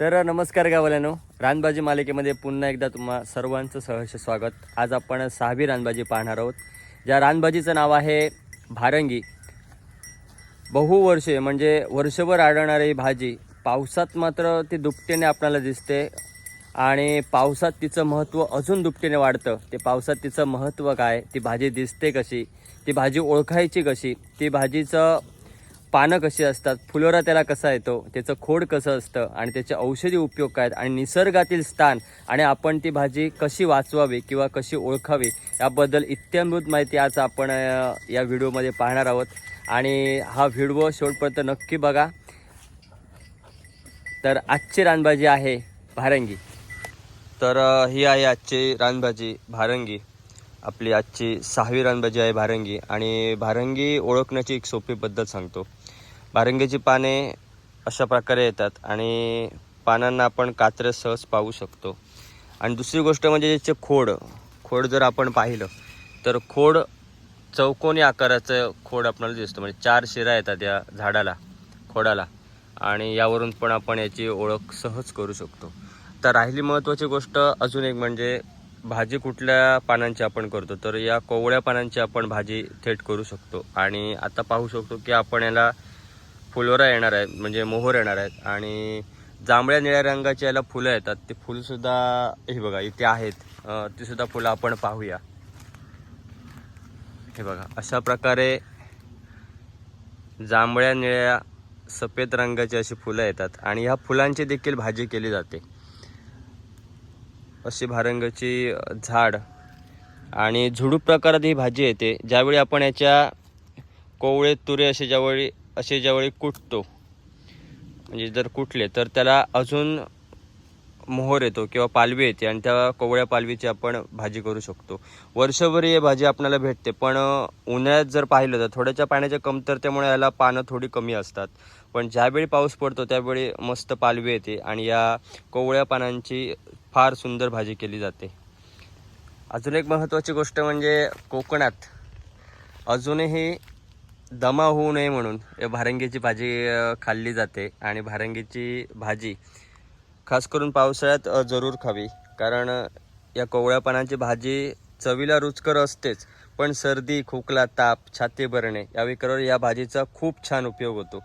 तर नमस्कार गावाल्यानो रानबाजी मालिकेमध्ये पुन्हा एकदा तुम्हा सर्वांचं सहर्ष स्वागत. आज आपण सहावी रानबाजी पाहणार आहोत. ज्या रानबाजीचं नाव आहे भारंगी. बहुवर्षे म्हणजे वर्षभर आढळणारी ही भाजी पावसात मात्र ती दुपटीने आपल्याला दिसते आणि पावसात तिचं महत्त्व अजून दुपटीने वाढतं. ते पावसात तिचं महत्त्व काय? ती भाजी दिसते कशी? ती भाजी ओळखायची कशी? ती भाजीचं पानं कशी असतात फुलोरा त्याला कसा येतो त्याचं खोड कसं असतं आणि त्याचे औषधी उपयोग काय आहेत आणि निसर्गातील स्थान आणि आपण ती भाजी कशी वाचवावी किंवा कशी ओळखावी याबद्दल इत्यंभूत माहिती आज आपण या व्हिडिओमध्ये पाहणार आहोत. आणि हा व्हिडिओ शेवटपर्यंत नक्की बघा. तर आजची रानभाजी आहे भारंगी. तर ही आहे आजची रानभाजी भारंगी. आपली आजची सहावी रानभाजी आहे भारंगी. आणि भारंगी ओळखण्याची एक सोपी पद्धत सांगतो. भारंगीची पाने अशा प्रकारे येतात आणि पानांना आपण कात्र सहज पाहू शकतो. आणि दुसरी गोष्ट म्हणजे याचे खोड. खोड जर आपण पाहिलं तर खोड चौकोनी आकाराचं खोड आपल्याला दिसतो. म्हणजे चार शिरा येतात या झाडाला खोडाला. आणि यावरून पण आपण याची ओळख सहज करू शकतो. तर राहिली महत्त्वाची गोष्ट अजून एक म्हणजे भाजी कुठल्या पानांची आपण करतो तर या कोवळ्या पानांची आपण भाजी थेट करू शकतो. आणि आता पाहू शकतो की आपण याला फुलोरा येणार आहेत म्हणजे मोहर येणार आहेत आणि जांभळ्या निळ्या रंगाची याला फुलं येतात. ते फुलंसुद्धा हे बघा इथे आहेत. तीसुद्धा ती सुद्धा फुलं आपण पाहूया. हे बघा अशा प्रकारे जांभळ्या निळ्या सफेद रंगाची अशी फुलं येतात आणि ह्या फुलांची देखील भाजी केली जाते. अशी भारंगाची झाड आणि झुडूप प्रकारात ही भाजी येते. ज्यावेळी आपण याच्या कोवळे तुरे असे ज्यावेळी असे ज्यावेळी कुटतो म्हणजे जर कुटले तर त्याला अजून मोहर येतो किंवा पालवी येते आणि त्या कोवळ्या पालवीची आपण भाजी करू शकतो. वर्षभर ही भाजी आपल्याला भेटते पण उन्हाळ्यात जर पाहिलं तर थोड्याच्या पाण्याच्या कमतरतेमुळे याला पानं थोडी कमी असतात. पण ज्यावेळी पाऊस पडतो त्यावेळी मस्त पालवी येते आणि या कोवळ्या पानांची फार सुंदर भाजी केली जाते. अजून एक महत्त्वाची गोष्ट म्हणजे कोकणात अजूनही दमा होऊ नये म्हणून भारंगीची भाजी खाल्ली जाते आणि भारंगीची भाजी खास करून पावसाळ्यात जरूर खावी. कारण या कोवळ्या पानांची भाजी चवीला रुचकर असतेच पण सर्दी खोकला ताप छाती भरणे या विकारावर या भाजीचा खूप छान उपयोग होतो.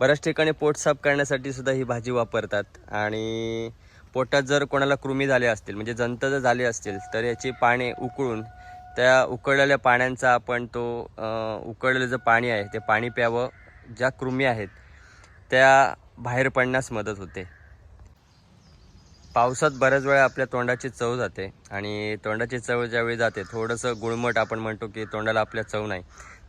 बऱ्याच ठिकाणी पोट साफ करण्यासाठी सुद्धा ही भाजी वापरतात आणि पोटात जर कोणाला कृमी झाले असतील म्हणजे जंत जर झाले असतील तर याची पाने उकळून त्या उकळलेल्या पाण्याचा आपण तो उकळलेलं जे पाणी आहे ते पाणी प्यावं ज्या कृमी आहेत त्या बाहेर पडण्यास मदत होते. पावसात बऱ्याच वेळा आपल्या तोंडाची चव जाते आणि तोंडाची चव ज्यावेळी जाते थोडंसं गुळमट आपण म्हणतो की तोंडाला आपल्या चव नाही.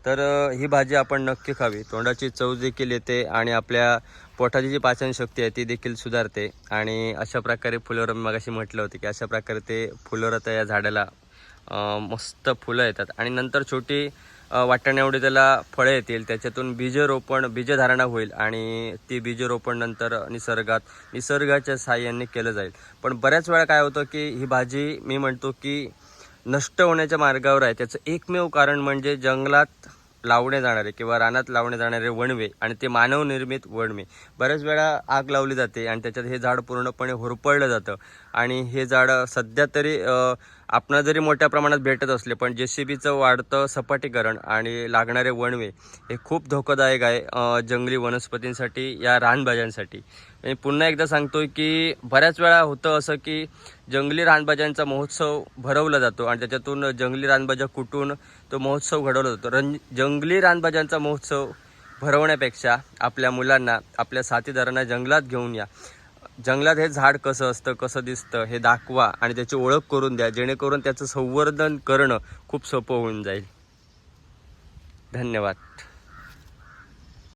तर ही भाजी आपण नक्की खावी. तोंडाची चव देखील येते आणि आपल्या पोटाची जी पाचनशक्ती आहे ती देखील सुधारते. आणि अशा प्रकारे फुलोरा मगाशी म्हटलं होतं की अशा प्रकारे ते फुलोरा त्या या झाडाला मस्त फुलं येतात. आणि नंतर छोटी अ, त्याला फळं येतील. त्याच्यातून बीजरोपण बीजधारणा होईल आणि ती बीजरोपण नंतर निसर्गात निसर्गाच्या साह्याने केलं जाईल. पण बऱ्याच वेळा काय होतं की ही भाजी मी म्हणतो की नष्ट होण्याच्या मार्गावर आहे. त्याचं एकमेव कारण म्हणजे जंगलात लावणे जाणारे किंवा रानात लावणे जाणारे वणवे आणि ते मानवनिर्मित वणवे. बऱ्याच वेळा आग लावली जाते आणि त्याच्यात हे झाड पूर्णपणे होरपळलं जातं. आणि हे झाड सध्या तरी आपण जरी मोठ्या प्रमाणात भेटत असले पण जे सी बीचं वाढतं सपाटीकरण आणि लागणारे वणवे हे खूप धोकादायक आहे जंगली वनस्पतींसाठी या रानभाज्यांसाठी. मी पुन्हा एकदा सांगतो की बऱ्याच वेळा होतं असं की जंगली रानभाज्यांचा महोत्सव भरवला जातो आणि त्याच्यातून जंगली रानभाज्या कुटून तो महोत्सव घडवला जातो. रंग जंगली रानभाज्यांचा महोत्सव भरवण्यापेक्षा आपल्या मुलांना आपल्या साथीदारांना जंगलात घेऊन या. जंगलात हे झाड कसं असतं कसं दिसतं हे दाखवा आणि त्याची ओळख करून द्या. जेणेकरून त्याचं संवर्धन करणं खूप सोपं होऊन जाईल. धन्यवाद.